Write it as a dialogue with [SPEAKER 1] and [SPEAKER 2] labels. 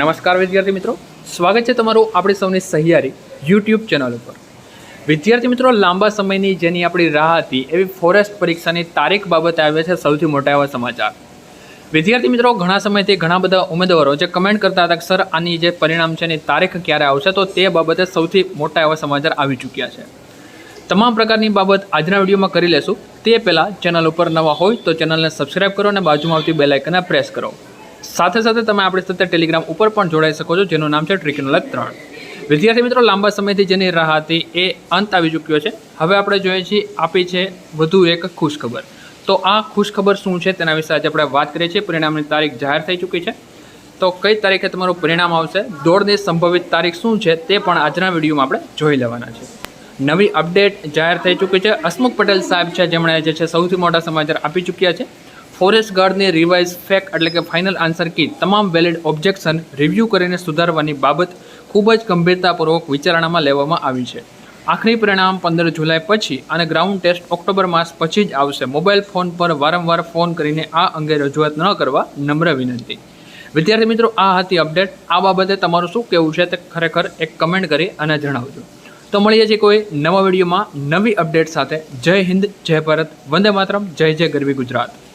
[SPEAKER 1] નમસ્કાર વિદ્યાર્થી મિત્રો. સ્વાગત છે તમારું આપણી સૌની સહિયારી યુટ્યુબ ચેનલ ઉપર. વિદ્યાર્થી મિત્રો, લાંબા સમયની જેની આપણી રાહ હતી, એવી ફોરેસ્ટ પરીક્ષાની તારીખ બાબતે આવ્યા છે સૌથી મોટા એવા સમાચાર. વિદ્યાર્થી મિત્રો, ઘણા સમયથી ઘણા બધા ઉમેદવારો જે કમેન્ટ કરતા હતા કે, સર, આની જે પરિણામ છે, એની તારીખ ક્યારે આવશે? તો તે બાબતે સૌથી મોટા એવા સમાચાર આવી ચૂક્યા છે. તમામ પ્રકારની બાબત આજના વિડીયોમાં કરી લેશું. તે પહેલાં ચેનલ ઉપર નવા હોય તો ચેનલને સબસ્ક્રાઈબ કરો અને બાજુમાં આવતી બેલાઇકને પ્રેસ કરો. સાથે સાથે તમે આપણી સાથે ટેલિગ્રામ ઉપર પણ જોડાઈ શકો છો, જેનું નામ છે ટ્રિકનોલેજ ત્રણ. વિદ્યાર્થી મિત્રો, લાંબા સમયથી જેની રાહ હતી એ અંત આવી ચૂક્યો છે. હવે આપણે જોઈએ છીએ, આપી છે વધુ એક ખુશખબર. તો આ ખુશખબર શું છે તેના વિશે આજે આપણે વાત કરીએ છીએ. પરિણામની તારીખ જાહેર થઈ ચૂકી છે. તો કઈ તારીખે તમારું પરિણામ આવશે? દોડની સંભવિત તારીખ શું છે તે પણ આજના વિડીયોમાં આપણે જોઈ લેવાના છે. નવી અપડેટ જાહેર થઈ ચૂકી છે. હસમુખ પટેલ સાહેબ છે, જેમણે જે છે સૌથી મોટા સમાચાર આપી ચૂક્યા છે. ફોરેસ્ટ ગાર્ડની રિવાઇઝ ફેક એટલે કે ફાઇનલ આન્સર કી તમામ વેલિડ ઓબ્જેક્શન રિવ્યૂ કરીને સુધારવાની બાબત ખૂબ જ ગંભીરતાપૂર્વક વિચારણામાં લેવામાં આવી છે. આખરી પરિણામ પંદર જુલાઈ પછી અને ગ્રાઉન્ડ ટેસ્ટ ઓક્ટોબર માસ પછી જ આવશે. મોબાઈલ ફોન પર વારંવાર ફોન કરીને આ અંગે રજૂઆત ન કરવા નમ્ર વિનંતી. વિદ્યાર્થી મિત્રો, આ હતી અપડેટ. આ બાબતે તમારું શું કહેવું છે તે ખરેખર એક કમેન્ટ કરી અને જણાવજો. તો મળીએ છીએ કોઈ નવા વિડીયોમાં નવી અપડેટ સાથે. જય હિન્દ, જય ભારત. વંદે માતરમ. જય જય ગરવી ગુજરાત.